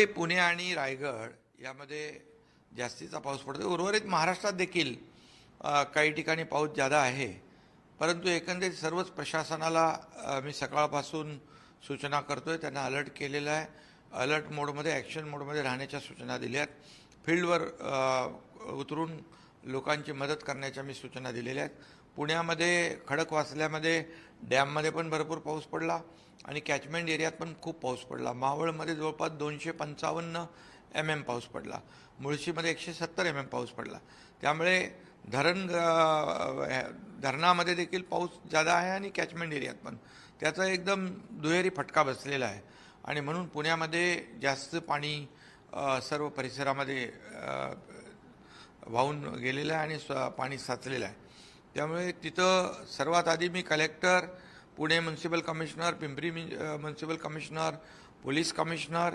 मुंबई पुणे आणि रायगड यामध्ये जास्तीचा पाऊस पडतो उर्वरित महाराष्ट्रात देखील काही ठिकाणी पाऊस जादा आहे. परंतु एकंदरीत सर्वच प्रशासनाला मी सकाळपासून सूचना करतोय. त्यांना अलर्ट केलेलं आहे. अलर्ट मोडमध्ये ॲक्शन मोडमध्ये राहण्याच्या सूचना दिल्या आहेत फील्डवर उतरून लोकांची मदत करण्याच्या मी सूचना दिलेल्या आहेत. पुण्यामध्ये खडकवासल्यामध्ये डॅममध्ये पण भरपूर पाऊस पडला आणि कॅचमेंट एरियात पण खूप पाऊस पडला. मावळमध्ये जवळपास दोनशे पंचावन्न एम एम पाऊस पडला. मुळशीमध्ये एकशे सत्तर एम एम पाऊस पडला. त्यामुळे धरण धरणामध्ये देखील पाऊस जादा आहे आणि कॅचमेंट एरियात पण. त्याचा एकदम दुहेरी फटका बसलेला आहे. आणि म्हणून पुण्यामध्ये जास्त पाणी सर्व परिसरामध्ये वाहून गेलेलं आहे आणि स पाणी साचलेलं आहे. त्यामुळे तिथं सर्वात आधी मी collector Pune municipal commissioner Pimpri municipal commissioner police commissioner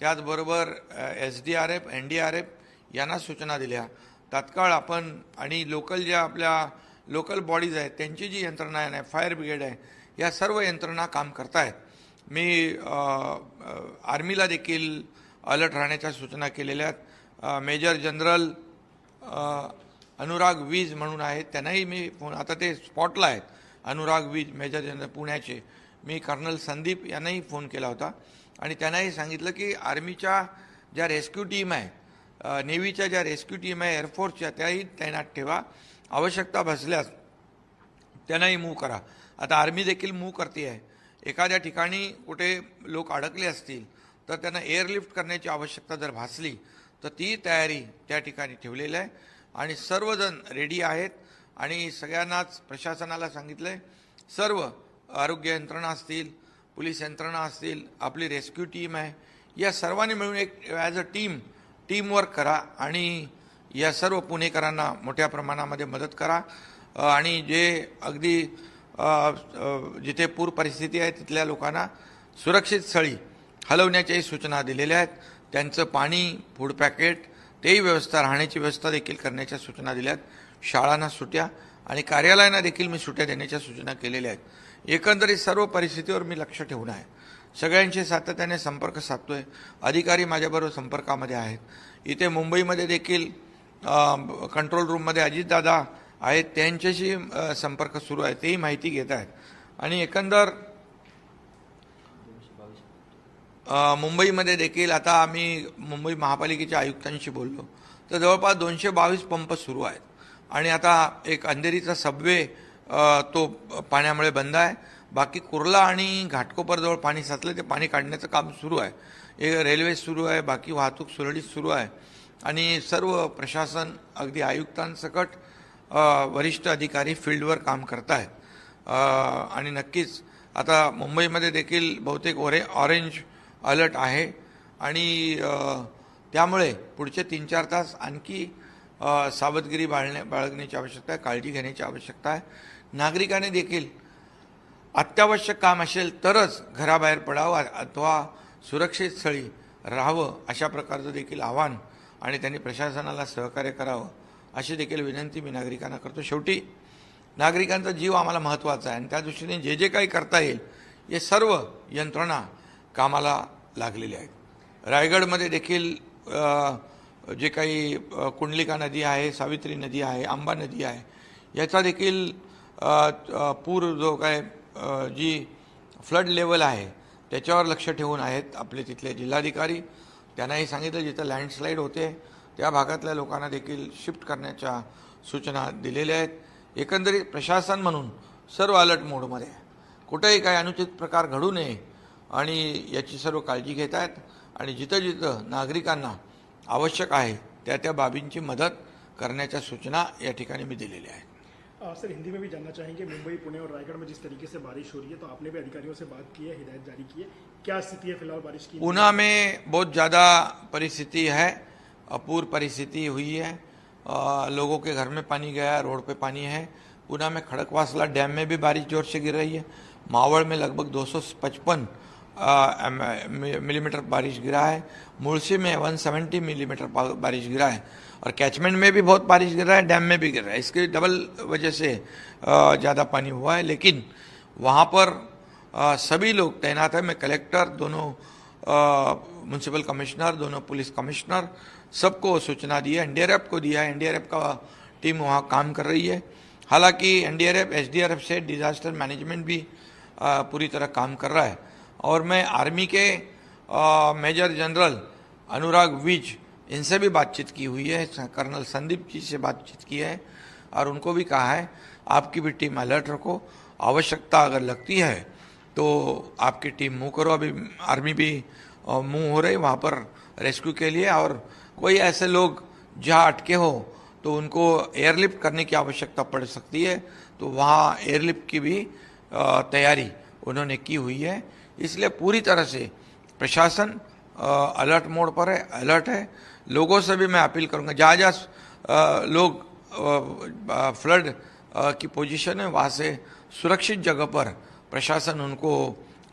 त्याचबरोबर S D R F N D R F यांना सूचना दिल्या. तात्काळ आपण आणि लोकल ज्या आपल्या लोकल बॉडीज आहेत त्यांची जी यंत्रणा आहे फायर ब्रिगेड आहे या सर्व यंत्रणा काम करतायत. मी आर्मीला देखील अलर्ट राहण्याच्या सूचना केलेल्या आहेत. मेजर जनरल अनुराग वीज म्हणून आहेत. त्यांनाही मी फोन आता ते स्पॉटला आहेत. अनुराग वीज मेजर जनरल पुण्याचे. मी कर्नल संदीप यांनाही फोन केला होता. आणि त्यांनाही सांगितलं की आर्मीच्या ज्या रेस्क्यू टीम आहे नेव्हीच्या ज्या रेस्क्यू टीम आहे एअरफोर्सच्या त्याही तैनात ठेवा. आवश्यकता भासल्यास त्यांनाही मूव्ह करा. आता आर्मी देखील मूव्ह करते आहे एखाद्या ठिकाणी कुठे लोक अडकले असतील तर त्यांना एअरलिफ्ट करण्याची आवश्यकता जर भासली तर ती तयारी त्या ठिकाणी ठेवलेली आहे. आणि सर्वजण रेडी आहेत. आणि सगळ्यांनाच प्रशासनाला सांगितलं आहे सर्व आरोग्य यंत्रणा असतील पोलीस यंत्रणा असतील आपली रेस्क्यू टीम आहे. या सर्वांनी मिळून एक ॲज अ टीम टीमवर्क करा आणि या सर्व पुणेकरांना मोठ्या प्रमाणामध्ये मदत करा. आणि जे अगदी जिथे पूर परिस्थिती आहे तिथल्या लोकांना सुरक्षित स्थळी हलवण्याच्याही सूचना दिलेल्या आहेत. त्यांचं पाणी फूड पॅकेट तेही व्यवस्था राहण्याची व्यवस्था देखील करण्याच्या सूचना दिल्या आहेत शाळांना सुट्या आणि कार्यालयांना देखील मी सुट्या देण्याच्या सूचना केलेल्या आहेत. एकंदरीत सर्व परिस्थितीवर मी लक्ष ठेवून आहे. सगळ्यांशी सातत्याने संपर्क साधतो आहे अधिकारी माझ्याबरोबर संपर्कामध्ये आहेत. इथे मुंबईमध्ये देखील कंट्रोल रूममध्ये अजितदादा आहेत. त्यांच्याशी संपर्क सुरू आहे. तेही माहिती घेत आहेत. आणि एकंदर मुंबईमध्ये देखील आता आम्ही मुंबई महापालिकेच्या आयुक्तांशी बोललो. तर जवळपास दोनशे बावीस पंप सुरू आहेत. आणि आता एक अंधेरीचा सबवे तो पाण्यामुळे बंद आहे. बाकी कुर्ला आणि घाटकोपरजवळ पाणी साचलं ते पाणी काढण्याचं काम सुरू आहे. एक रेल्वे सुरू आहे बाकी वाहतूक सुरळीत सुरू आहे. आणि सर्व प्रशासन अगदी आयुक्तांसकट वरिष्ठ अधिकारी फील्डवर काम करत आहेत. आणि नक्कीच आता मुंबईमध्ये देखील बहुतेक ओरे ऑरेंज अलर्ट आहे. आणि त्यामुळे पुढचे तीन चार तास आणखी सावधगिरी बाळण्या बाळगण्याची आवश्यकता आहे काळजी घेण्याची आवश्यकता आहे. नागरिकाने देखील अत्यावश्यक काम असेल तरच घराबाहेर पडावं अथवा सुरक्षित स्थळी राहावं अशा प्रकारचं देखील आव्हान आणि त्यांनी प्रशासनाला सहकार्य करावं अशी देखील विनंती मी नागरिकांना करतो. शेवटी नागरिकांचा जीव आम्हाला महत्त्वाचा आहे आणि त्या दृष्टीने जे जे काही करता येईल हे सर्व यंत्रणा कामाला लागलेले आहेत. रायगडमध्ये देखील जे काही कुंडलिका नदी आहे सावित्री नदी आहे आंबा नदी आहे याचा देखील पूर जो काय जी फ्लड लेवल आहे त्याच्यावर लक्ष ठेवून आहेत आपले तिथले जिल्हाधिकारी. त्यांनाही सांगितलं जिथं लँडस्लाईड होते त्या भागातल्या लोकांना देखील शिफ्ट करण्याच्या सूचना दिलेल्या आहेत. एकंदरीत प्रशासन म्हणून सर्व अलर्ट मोडमध्ये आहे. कुठेही काही अनुचित प्रकार घडू नये आणि याची सर्व काळजी घेत आहेत आणि जिथं जिथं नागरिकांना आवश्यक आहे त्या त्या बाबींची मदत करण्याच्या सूचना या ठिकाणी मी दिलेल्या आहेत. आ, सर हिंदी में भी जानना चाहेंगे मुंबई पुणे और रायगढ़ में जिस तरीके से बारिश हो रही है तो आपने भी अधिकारियों से बात की है हिदायत जारी की है। क्या स्थिति है फ़िलहाल बारिश की? ऊना में बहुत ज़्यादा परिस्थिति है अपूर परिस्थिति हुई है। अ, लोगों के घर में पानी गया है रोड पे पानी है। ऊना में खड़कवासला डैम में भी बारिश ज़ोर से गिर रही है। मावड़ में लगभग दो सौ पचपन मिलीमीटर बारिश गिरा है। मुड़सी में 170 मिलीमीटर बारिश गिरा है। और कैचमेंट में भी बहुत बारिश गिर रहा है, डैम में भी गिर रहा है। इसके डबल वजह से ज़्यादा पानी हुआ है। लेकिन वहाँ पर सभी लोग तैनात है। मैं कलेक्टर, दोनों म्यूनसिपल कमिश्नर, दोनों पुलिस कमिश्नर, सबको सूचना दी है। एनडीआरएफ को दिया है। एनडीआरएफ का टीम वहाँ काम कर रही है। हालाँकि एनडीआरएफ, एसडीआरएफ से डिजास्टर मैनेजमेंट भी पूरी तरह काम कर रहा है। और मैं आर्मी के uh, major general Anurag Vij इनसे भी बातचीत की हुई है कर्नल संदीप जी से बातचीत की है और उनको भी कहा है आपकी भी टीम अलर्ट रखो आवश्यकता अगर लगती है तो आपकी टीम मूव करो अभी आर्मी भी मूव हो रही वहाँ पर रेस्क्यू के लिए और कोई ऐसे लोग जहाँ अटके हो तो उनको एयरलिफ्ट करने की आवश्यकता पड़ सकती है तो वहाँ एयरलिफ्ट की भी तैयारी उन्होंने की हुई है इसलिए पूरी तरह से प्रशासन अलर्ट मोड पर है, अलर्ट है। लोगों से भी मैं अपील करूँगा जहाँ जहाँ लोग फ्लड की पोजीशन है, वहाँ से सुरक्षित जगह पर प्रशासन उनको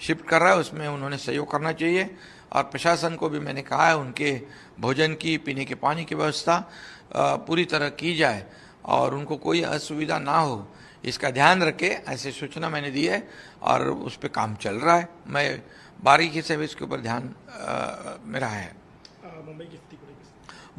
शिफ्ट कर रहा है, उसमें उन्होंने सहयोग करना चाहिए। और प्रशासन को भी मैंने कहा है, उनके भोजन की, पीने के पानी की व्यवस्था पूरी तरह की जाए और उनको कोई असुविधा ना हो। इसका ध्यान रखे ऐसी सूचना मैंने दी है और उस पर काम चल रहा है। मैं बारीकी से भी इसके ऊपर ध्यान अ, मेरा है।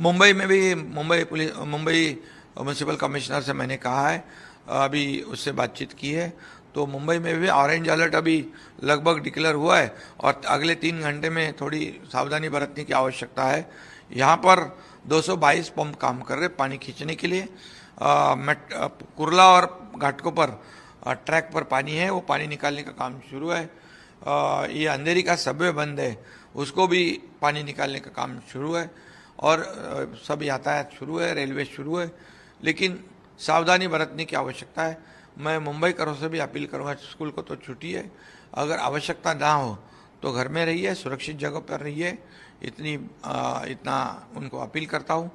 मुंबई में भी Mumbai police Mumbai municipal commissioner से मैंने कहा है अभी उससे बातचीत की है। तो मुंबई में भी ऑरेंज अलर्ट अभी लगभग डिक्लेयर हुआ है और अगले तीन घंटे में थोड़ी सावधानी बरतने की आवश्यकता है। यहाँ पर 222 पंप काम कर रहे पानी खींचने के लिए। कुर्ला और घाटकों पर ट्रैक पर पानी है वो पानी निकालने का काम शुरू है। ये अंधेरी का सबवे बंद है उसको भी पानी निकालने का काम शुरू है और सब यातायात शुरू है रेलवे शुरू है लेकिन सावधानी बरतने की आवश्यकता है। मैं मुंबई करों से भी अपील करूँगा स्कूल को तो छुट्टी है अगर आवश्यकता ना हो तो घर में रहिए सुरक्षित जगह पर रहिए इतनी अ, इतना उनको अपील करता हूँ।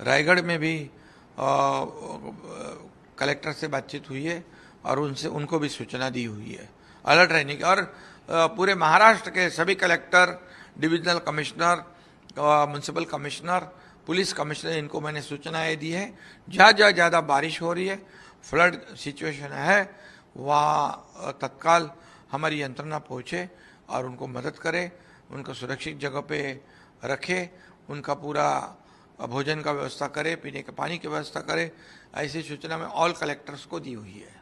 रायगढ़ में भी कलेक्टर से बातचीत हुई है और उनसे, उनको भी सूचना दी हुई है। अलर्ट रहने की। और पूरे महाराष्ट्र के सभी collector, divisional commissioner municipal commissioner, police commissioner, इनको मैंने सूचनाएँ दी है। जहाँ जहाँ ज़्यादा बारिश हो रही है, फ्लड सिचुएशन है, वहाँ तत्काल हमारी यंत्रणा पहुँचे और उनको मदद करे, उनको सुरक्षित जगह पे रखे, उनका पूरा भोजन का व्यवस्था करे, पीने के पानी की व्यवस्था करे, ऐसी सूचना में ऑल कलेक्टर्स को दी हुई है।